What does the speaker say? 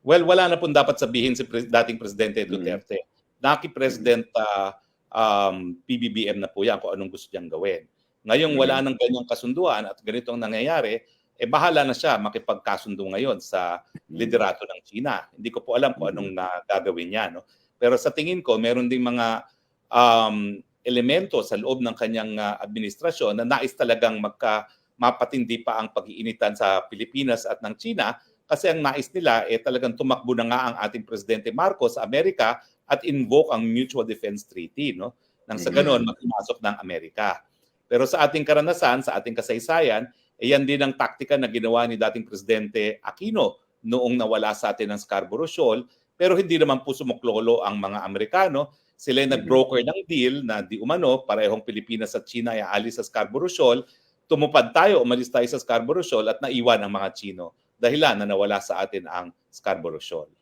Well, wala na pong dapat sabihin si pres- dating Presidente Duterte. Naki-President ah, um, PBBM na po yan kung anong gusto niyang gawin. Ngayong wala nang ganyang kasunduan at ganito ang nangyayari, eh bahala na siya makipagkasundo ngayon sa liderato ng China. Hindi ko po alam kung anong na gagawin niya. No? Pero sa tingin ko, meron ding mga um, elemento sa loob ng kanyang ah, administrasyon na nais talagang magka mapatindi pa ang pag-iinitan sa Pilipinas at ng China kasi ang nais nila eh talagang tumakbo na nga ang ating presidente Marcos sa Amerika at invoke ang Mutual Defense Treaty no nang sa Mhm. ganon magpumasok ng Amerika. Pero sa ating karanasan, sa ating kasaysayan, eh yan din ang taktika na ginawa ni dating presidente Aquino noong nawala sa atin ng Scarborough Shoal pero hindi naman po sumuklolo ang mga Amerikano. Sila yung Mhm. nag-broker ng deal na di umano parehong Pilipinas at China ay aalis sa Scarborough Shoal tumupad tayo, umalis tayo sa Scarborough Shoal at naiwan ang mga Chino dahilan na nawala sa atin ang Scarborough Shoal.